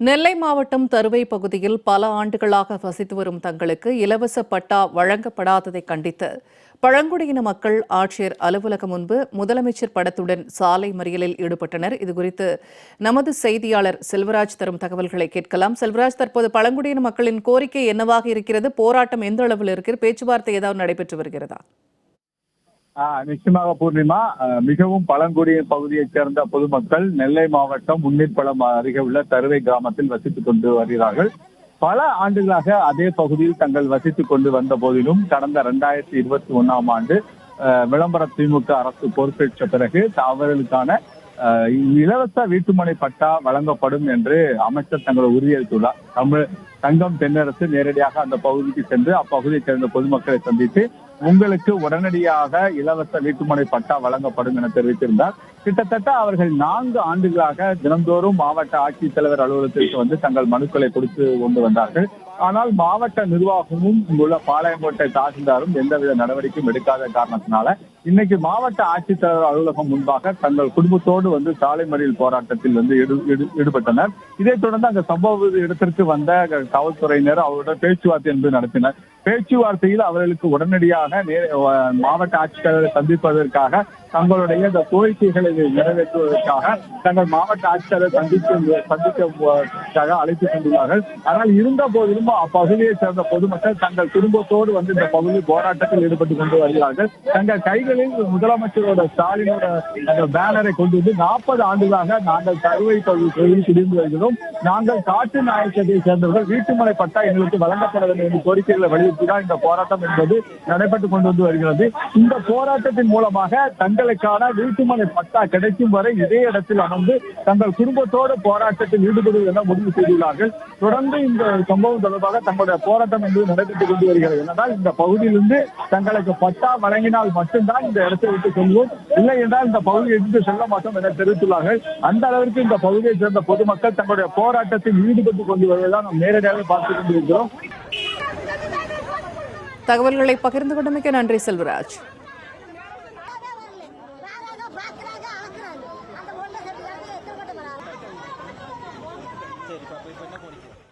நெல்லை மாவட்டம் தருவை பகுதியில் பல ஆண்டுகளாக வசித்து வரும் தங்களுக்கு இலவச பட்டா வழங்கப்படாததை கண்டித்து பழங்குடியின மக்கள் ஆட்சியர் அலுவலகம் முன்பு முதலமைச்சர் படத்துடன் சாலை மறியலில் ஈடுபட்டனர். இதுகுறித்து நமது செய்தியாளர் செல்வராஜ் தரும் தகவல்களை கேட்கலாம். செல்வராஜ் தற்போது பழங்குடியின மக்களின் கோரிக்கை என்னவாக இருக்கிறது? போராட்டம் எந்த அளவில் இருக்கிறது? பேச்சுவார்த்தை ஏதாவது நடைபெற்று வருகிறதா? நிச்சயமாக பூர்ணிமா. மிகவும் பழங்குடிய பகுதியைச் சேர்ந்த பொதுமக்கள் நெல்லை மாவட்டம் முன்னீர்பழம் அருகே உள்ள தருவை கிராமத்தில் வசித்துக் கொண்டு வருகிறார்கள். பல ஆண்டுகளாக அதே பகுதியில் தங்கள் வசித்துக் கொண்டு வந்த போதிலும் கடந்த இரண்டாயிரத்தி இருபத்தி ஒன்னாம் ஆண்டு விளம்பர திமுக அரசு பொறுப்பேற்ற பிறகு அவர்களுக்கான ஆஹ் இலவச வீட்டுமனை பட்டா வழங்கப்படும் என்று அமைச்சர் தங்களை உறுதியளித்துள்ளார். தமிழ் தங்கம் தென்னரசு நேரடியாக அந்த பகுதிக்கு சென்று அப்பகுதியைச் சேர்ந்த பொதுமக்களை சந்தித்து உங்களுக்கு உடனடியாக இலவச வீட்டுமனை பட்டா வழங்கப்படும் என தெரிவித்திருந்தார். கிட்டத்தட்ட அவர்கள் நான்கு ஆண்டுகளாக தினந்தோறும் மாவட்ட ஆட்சித்தலைவர் அலுவலகத்திற்கு வந்து தங்கள் மனுக்களை கொடுத்து கொண்டு வந்தார்கள். ஆனால் மாவட்ட நிர்வாகமும் இங்குள்ள பாளையங்கோட்டை தாசில்தாரும் எந்தவித நடவடிக்கையும் எடுக்காத காரணத்தினால இன்னைக்கு மாவட்ட ஆட்சித்தலைவர் அலுவலகம் முன்பாக தங்கள் குடும்பத்தோடு வந்து சாலை மறியல் போராட்டத்தில் வந்து ஈடுபட்டனர். இதைத் தொடர்ந்து அந்த சம்பவ இடத்திற்கு வந்த காவல்துறையினர் அவருடன் பேச்சுவார்த்தை என்பது நடத்தினர். பேச்சுவார்த்தையில் அவர்களுக்கு உடனடியாக மாவட்ட ஆட்சித்தலைவரை சந்திப்பதற்காக தங்களுடைய இந்த கோரிக்கைகளை நிறைவேற்றுவதற்காக தங்கள் மாவட்ட ஆட்சித்தலைவர் சந்திக்க சந்திக்க அழைத்துக் கொண்டுள்ளார்கள். ஆனால் இருந்த போதிலும் அப்பகுதியை சேர்ந்த பொதுமக்கள் தங்கள் குடும்பத்தோடு வந்து இந்த பகுதி போராட்டத்தில் ஈடுபட்டு கொண்டு வருகிறார்கள். தங்கள் கைகளில் முதலமைச்சரோட ஸ்டாலினோட அந்த பேனரை கொண்டு வந்து நாற்பது ஆண்டுகளாக நாங்கள் கருவை தொழில் குடிந்து வருகிறோம். நாங்கள் காட்டு நாயக்கத்தை சேர்ந்தவர்கள் வீட்டுமனை பட்டா எங்களுக்கு வழங்கப்பட வேண்டும் என்று கோரிக்கைகளை வலியுறுத்திதான் இந்த போராட்டம் என்பது நடைபெற்றுக் கொண்டு வந்து வருகிறது. இந்த போராட்டத்தின் மூலமாக தங்களுக்கான வீட்டுமனை பட்டா கிடைக்கும் வரை இதே இடத்தில் அமர்ந்து தங்கள் குடும்பத்தோடு போராட்டத்தில் ஈடுபடுவது என முடிவு செய்துள்ளார்கள். தொடர்ந்து இந்த சம்பவம் தொடர்பாக தங்களுடைய போராட்டம் என்பது நடைபெற்றுக் கொண்டு வருகிறது. என்றால் இந்த பகுதியிலிருந்து தங்களுக்கு பட்டா வழங்கினால் மட்டும்தான் இந்த இடத்தை விட்டு செல்வோம். இல்லை என்றால் இந்த பகுதியை விட்டு செல்ல மாட்டோம் என தெரிவித்துள்ளார்கள். அந்த அளவிற்கு இந்த பகுதியை சேர்ந்த பொதுமக்கள் தங்களுடைய போராட்டத்தில் ஈடுபட்டுக் கொண்டு வருவதை நாம் நேரடியாக பார்த்துக் கொண்டிருக்கிறோம். தகவல்களை பகிர்ந்து கொண்டமைக்க நன்றி செல்வராஜ். சரி இப்போ என்ன